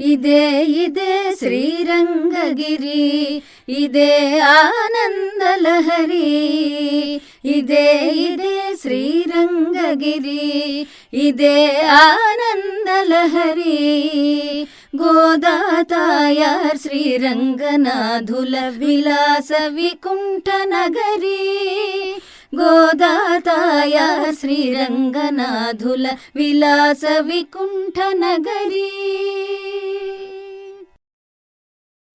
ఇదే ఇదే శ్రీరంగగిరి ఇదే ఆనందలహరి ఇదే ఇదే శ్రీరంగగిరి ఇదే ఆనందలహరి. గోదాతాయార్ శ్రీరంగనాథుల విలాస వికుంఠ నగరి గోదాతాయా శ్రీరంగనాథుల విలాస వికుంఠ నగరీ.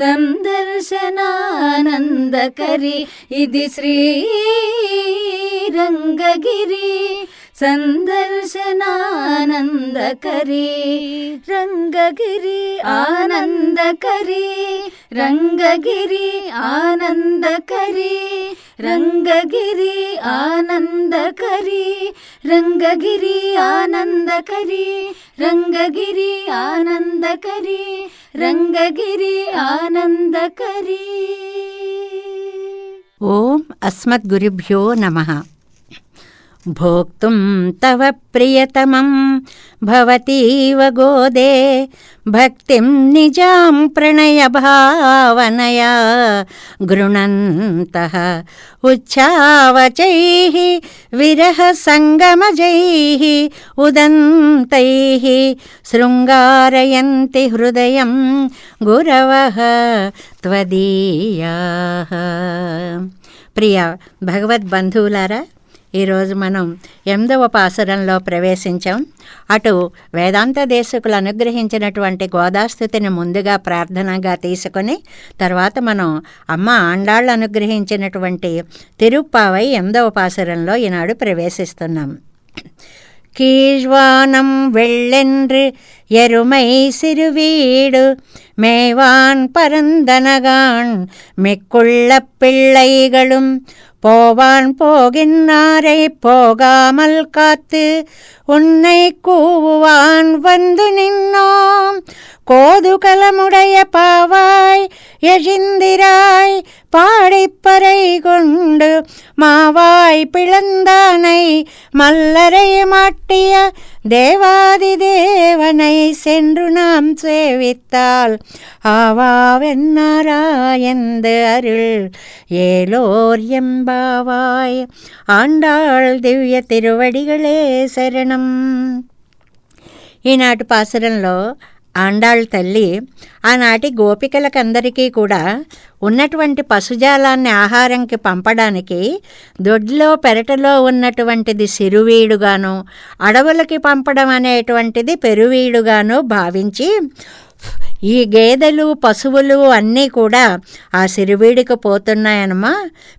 సందర్శనానందకరి. ఇది శ్రీరంగగిరి. సందర్శనానందకరీ రంగగిరి ఆనందకరీ రంగగిరి ఆనందకరీ రంగగిరి ఆనందకరీ రంగగిరి ఆనందకరీ రంగగిరి ఆనందకరీ రంగగిరి ఆనందకరీ. ఓం అస్మద్గురుభ్యో నమ. भोक्तुं तव प्रियतमं भवतीव गोदे भक्तिं निजां प्रणयभावनया गृणन्तः उच्छावचैः विरहसङ्गमजैः उदन्तैः शृङ्गारयन्ति हृदयं गुरवः त्वदीयाः ప్రియ భగవద్బంధువులారా ఈరోజు మనం ఎనిమిదవ పాసురంలో ప్రవేశించాం అటు వేదాంత దేశకులు అనుగ్రహించినటువంటి గోదాస్థుతిని ముందుగా ప్రార్థనగా తీసుకొని తర్వాత మనం అమ్మ ఆండాళ్ళు అనుగ్రహించినటువంటి తిరుప్పావై ఎనిమిదవ పాసురంలో ఈనాడు ప్రవేశిస్తున్నాం கீழ்வானம் வெள்ளென்று எருமை சிறுவீடு மேவான் பரந்தனகான் மிக்குள்ள பிள்ளைகளும் போவான் போகின்னாரை போகாமல் காத்து உன்னை கூவுவான் வந்து நின்னோம். கோதுகலமுடைய பாவாய் எழிந்திராய் பாடிப்பறை கொண்டு மாவாய் பிளந்தானை மல்லரை மாட்டிய தேவாதி தேவனை சென்று நாம் சேவித்தால் ஆவாவென்னாராயந்து அருள் ஏலோர் எம்பாவாய் ஆண்டாள் దివ్య తిరువడిగలే శరణం ఈనాటి పాసురంలో ఆండాళ్ తల్లి ఆనాటి గోపికలకందరికీ కూడా ఉన్నటువంటి పశుజాలాన్ని ఆహారంకి పంపడానికి దొడ్లో పెరటలో ఉన్నటువంటిది సిరువీడుగాను అడవులకి పంపడం అనేటువంటిది పెరువీడుగాను భావించి ఈ గేదెలు పశువులు అన్నీ కూడా ఆ సిరివీడికి పోతున్నాయనమా?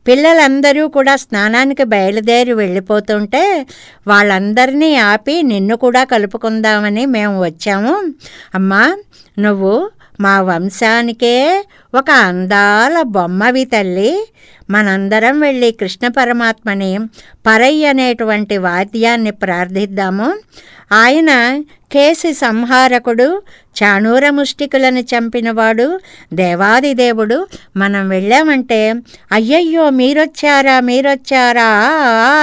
పిల్లలందరూ కూడా స్నానానికి బయలుదేరి వెళ్ళిపోతుంటే వాళ్ళందరినీ ఆపి నిన్ను కూడా కలుపుకుందామని మేము వచ్చాము. అమ్మా నువ్వు మా వంశానికే ఒక అందాల బొమ్మవి తల్లి. మనందరం వెళ్ళి కృష్ణ పరమాత్మని పరై అనేటువంటి వాద్యాన్ని ప్రార్థిద్దాము. ఆయన కేసి సంహారకుడు చాణూర ముష్టికులను చంపినవాడు దేవాదిదేవుడు మనం వెళ్ళామంటే అయ్యయ్యో మీరొచ్చారా మీరొచ్చారా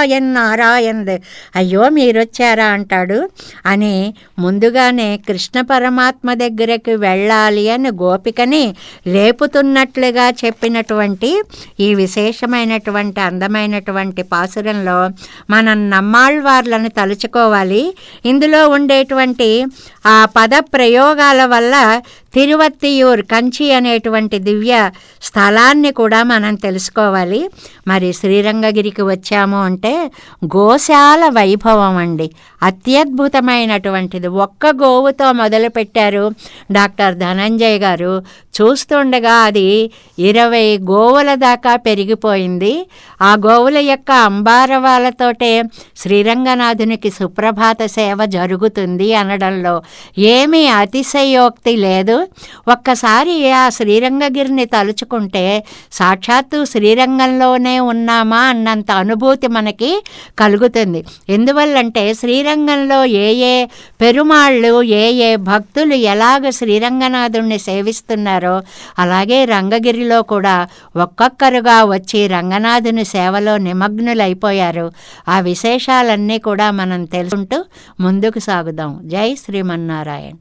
ఎన్నారా నారాయణ్ అయ్యో మీరొచ్చారా అంటాడు. అని ముందుగానే కృష్ణ పరమాత్మ దగ్గరికి వెళ్ళాలి అని గోపికని లేపుతున్నట్లుగా చెప్పినటువంటి ఈ విశేషమైనటువంటి అందమైనటువంటి పాసురంలో మనం నమ్మాళ్వార్లను తలుచుకోవాలి. ఇందులో ఉండేటువంటి ఆ పద ప్రయోగాల వల్ల తిరువత్తియూర్ కంచి అనేటువంటి దివ్య స్థలాన్ని కూడా మనం తెలుసుకోవాలి. మరి శ్రీరంగగిరికి వచ్చాము అంటే గోశాల వైభవం అండి. అత్యద్భుతమైనటువంటిది. ఒక్క గోవుతో మొదలుపెట్టారు డాక్టర్ ధనంజయ్ గారు. చూస్తుండగా అది ఇరవై గోవుల దాకా పెరిగిపోయింది. ఆ గోవుల యొక్క అంబారవాలతోటే శ్రీరంగనాథునికి సుప్రభాత సేవ జరుగుతుంది అనడంలో ఏమీ అతిశయోక్తి లేదు. ఒక్కసారి ఆ శ్రీరంగగిరిని తలుచుకుంటే సాక్షాత్తు శ్రీరంగంలోనే ఉన్నామా అన్నంత అనుభూతి మనకి కలుగుతుంది. ఎందువల్లంటే శ్రీరంగంలో ఏ ఏ పెరుమాళ్ళు ఏ ఏ భక్తులు ఎలాగ శ్రీరంగనాథుణ్ణి సేవిస్తున్నారో అలాగే రంగగిరిలో కూడా ఒక్కొక్కరుగా వచ్చి రంగనాథుని సేవలో నిమగ్నులైపోయారు. ఆ విశేషాలన్నీ కూడా మనం తెలుసుకుంటూ ముందుకు సాగుదాం. జై శ్రీమన్నారాయణ.